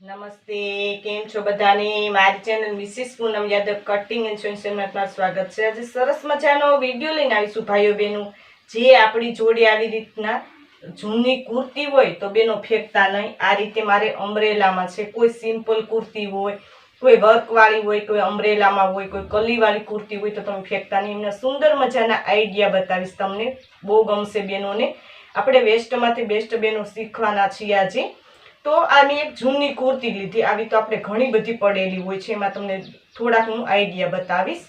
નમસ્તે, કેમ છો બધાને? મારી channel Mrs Poonam Yadav cutting and સોન્સમાં તમારું સ્વાગત છે. આજે સરસ મજાનો વીડિયો લઈને આવીશું ભાઈઓ બહેનો જે આપણી જોડે આવી રીતના જૂની કુર્તી હોય તો બેનો ફેંકતા નહીં. આ રીતે મારે અમરેલામાં છે. કોઈ સિમ્પલ કુર્તી હોય કોઈ વર્કવાળી હોય, કોઈ અમરેલામાં હોય, કોઈ કલીવાળી કુર્તી હોય તો તમે ફેંકતા નહીં. એમના સુંદર મજાના આઈડિયા બતાવીશ તમને. બહુ ગમશે બેનોને આપણે વેસ્ટમાંથી બેસ્ટ બેનો શીખવાના છીએ આજે. તો આ મેં એક જૂની કુર્તી લીધી. આવી તો આપણે ઘણી બધી પડેલી હોય છે. એમાં તમને થોડાક હું આઈડિયા બતાવીશ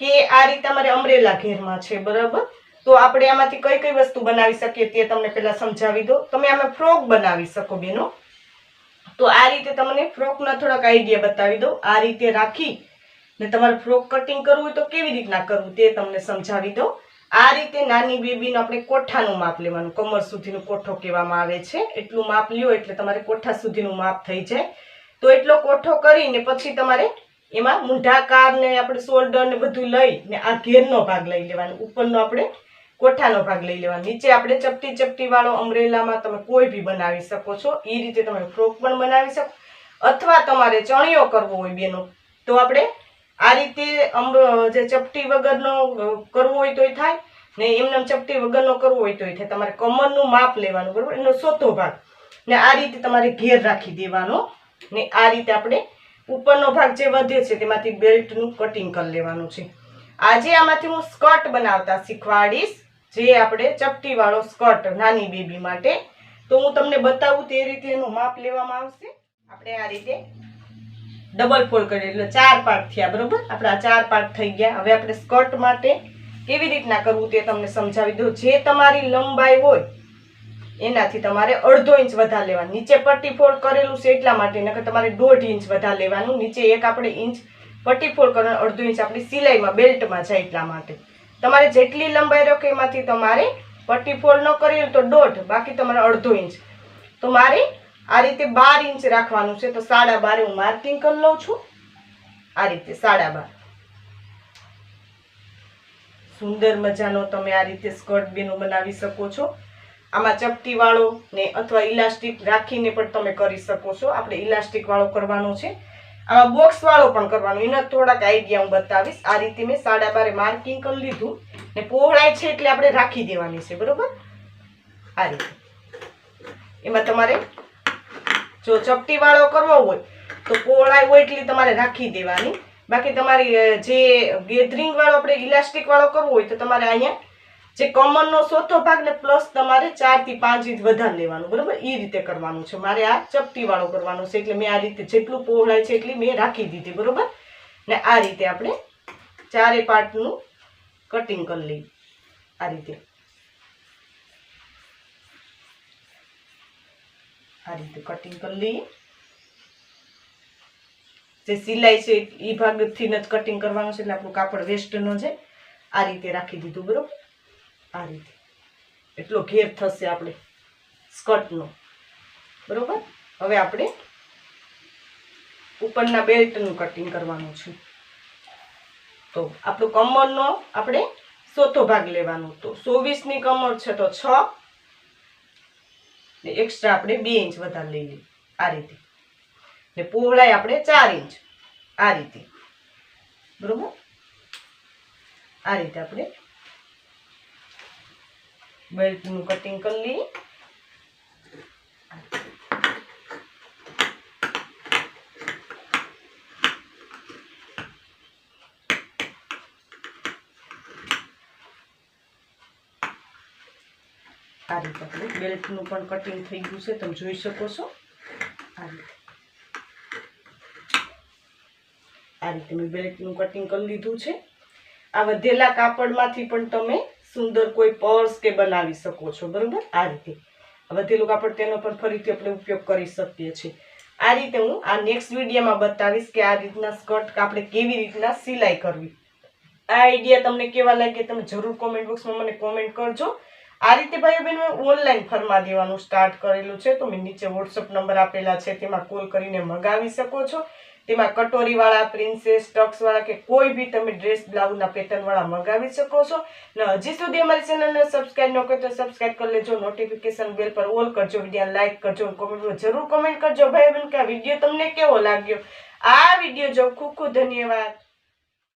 કે આ રીતે અમારે અમરેલા ઘેરમાં છે, બરાબર? તો આપણે આમાંથી કઈ કઈ વસ્તુ બનાવી શકીએ તે તમને પહેલાં સમજાવી દો. તમે આમાં ફ્રોક બનાવી શકો બેનો તો આ રીતે તમને ફ્રોકના થોડાક આઈડિયા બતાવી દો આ રીતે રાખી ને તમારે ફ્રોક કટિંગ કરવું હોય તો કેવી રીતના કરવું તે તમને સમજાવી દો આ રીતે નાની બેબીનું આપણે કોઠાનું માપ લેવાનું. કમર સુધીનું કોઠો કહેવામાં આવે છે. એટલું માપ લ્યો એટલે તમારે કોઠા સુધીનું માપ થઈ જાય. તો એટલો કોઠો કરીને પછી તમારે એમાં મૂંઢાકાર ને આપણે શોલ્ડર ને બધું લઈ ને આ ઘેરનો ભાગ લઈ લેવાનો. ઉપરનો આપણે કોઠાનો ભાગ લઈ લેવાનો. નીચે આપણે ચપટી ચપટી વાળો અમરેલામાં તમે કોઈ બી બનાવી શકો છો. એ રીતે તમે ફ્રોક પણ બનાવી શકો. અથવા તમારે ચણિયો કરવો હોય બેનો, તો આપણે આ રીતે જે ચપટી વગરનો કરવો હોય તોય થાય, ને એમને ચપટી વગરનો કરવો હોય તોય થાય. તમારે કમરનું માપ લેવાનું, બરાબર? એનો સોતો ભાગ. ને આ રીતે તમારે ઘેર રાખી દેવાનો. ને આ રીતે આપણે ઉપરનો ભાગ જે વધે છે તેમાંથી બેલ્ટનું કટિંગ કરી લેવાનું છે. આજે આમાંથી હું સ્કર્ટ બનાવતા શીખવાડીશ. જે આપણે ચપટી વાળો સ્કર્ટ નાની બેબી માટે. તો હું તમને બતાવું તે રીતે એનું માપ લેવામાં આવશે. આપણે આ રીતે ડબલ ફોલ્ડ કરીએ, એટલે ચાર પાર્ટ થયા, બરોબર? આપણા ચાર પાર્ટ થઈ ગયા. હવે આપણે સ્કર્ટ માટે કેવી રીતના કરવું તે તમને સમજાવી દઉં. જે તમારી લંબાઈ હોય, એનાથી તમારે અડધો ઇંચ વધારે લેવાનું. નીચે પટ્ટી ફોલ્ડ કરેલું છે એટલા માટે, નકર તમારે દોઢ ઇંચ વધારે લેવાનું. નીચે એક આપણે ઇંચ પટ્ટી ફોલ્ડ કરવાનું, અડધો ઇંચ આપણી સિલાઈમાં, બેલ્ટમાં જાય એટલા માટે. તમારે જેટલી લંબાઈ રાખો એમાંથી તમારે પટ્ટી ફોલ્ડ ન કરી તો દોઢ, બાકી તમારે અડધો ઇંચ. તો મારે આ રીતે બાર ઇંચ રાખવાનું છે, તો સાડા બારે હું માર્કિંગ કરી લઉં છું. આ રીતે સાડા બાર. સુંદર મજાનો તમે આ રીતે સ્કર્ટ બેનું બનાવી શકો છો. આમાં ચપટીવાળો ને અથવા ઇલાસ્ટિક રાખીને પણ તમે કરી શકો છો. આપણે ઇલાસ્ટિકવાળો કરવાનો છે. આમાં બોક્સ વાળો પણ કરવાનો. એના થોડાક આઈડિયા હું બતાવીશ. આ રીતે મેં સાડા બારે માર્કિંગ કરી લીધું. ને પહોળાઈ છે એટલે આપણે રાખી દેવાની છે, બરોબર? આ રીતે. એમાં તમારે જો ચપટી વાળો કરવો હોય, તો પહોળાઈ હોય એટલી તમારે રાખી દેવાની. બાકી તમારી જે ગેધરિંગ વાળો આપણે ઇલાસ્ટિક વાળો કરવો હોય, તો તમારે અહીંયા જે કમરનો ચોથો ભાગ ને પ્લસ તમારે ચારથી પાંચ ઇંચ વધારે લેવાનું, બરોબર? એ રીતે કરવાનું છે. મારે આ ચપટી વાળો કરવાનો છે, એટલે મેં આ રીતે જેટલું પહોળાય છે એટલી મેં રાખી દીધી, બરોબર? ને આ રીતે આપણે ચારે પાર્ટનું કટિંગ કરી લઈએ, આ રીતે. આ રીતે કટિંગ કરી લઈએ. જે સિલાઈ છે એ ભાગથી જ કટિંગ કરવાનું છે, એટલે આપણું કાપડ વેસ્ટ ન જાય આ રીતે રાખી દીધું, બરોબર? આ રીતે. એટલો ઘેર થશે આપણે સ્કર્ટનો. બરોબર? હવે આપણે ઉપરના બેલ્ટનું કટિંગ કરવાનું છે. તો આપણો કમરનો આપણે ચોથો ભાગ લેવાનો. તો ચોવીસની કમર છે તો છ. ને એક્સ્ટ્રા આપણે બે ઇંચ વધારે લઈ લઈએ. આ રીતે. ને પહોળાઈ આપણે ચાર ઇંચ આ રીતે. બરોબર? આ રીતે આપણે બેલ્ટનું કટિંગ કરી લઈએ. આ રીતે આપણે બેલ્ટનું પણ કટિંગ થઈ ગયું છે, તમે જોઈ શકો છો. આ રીતે. આ રીતે મેં બેલ્ટનું કટિંગ કરી લીધું છે. આ વધેલા કાપડમાંથી પણ તમે સુંદર કોઈ પર્સ કે બનાવી શકો છો, બરોબર? આ રીતે. આ લોકો આપણે તેનો પણ ફરીથી આપણે ઉપયોગ કરી શકીએ છીએ. આ રીતે હું આ નેક્સ્ટ વિડીયોમાં બતાવીશ કે આ રીતના સ્કર્ટ આપણે કેવી રીતના સિલાઈ કરવી. આ આઈડિયા તમને કેવા લાગે તમે જરૂર કોમેન્ટ બોક્સમાં મને કોમેન્ટ કરજો. આ રીતે ભાઈઓ બહેનો ઓનલાઈન ફરમા દેવાનું સ્ટાર્ટ કરેલું છે. તો મેં નીચે વોટ્સઅપ નંબર આપેલા છે. તેમાં કોલ કરીને મંગાવી શકો છો. તેમાં કટોરીવાળા પ્રિન્સેસ ટક્સવાળા કે કોઈ બી તમે ડ્રેસ બ્લાઉઝના પેટર્નવાળા મંગાવી શકો છો. ને, હજી સુધી અમારી ચેનલને સબસ્ક્રાઇબ ન કરો તો સબસ્ક્રાઇબ કરી લેજો. નોટિફિકેશન બેલ પર ઓલ કરજો. વીડિયો લાઈક કરજો કોમેન્ટમાં જરૂર કોમેન્ટ કરજો. ભાઈ બહેન કે આ વીડિયો તમને કેવો લાગ્યો? આ વીડિયો જો ખૂબ ખૂબ ધન્યવાદ.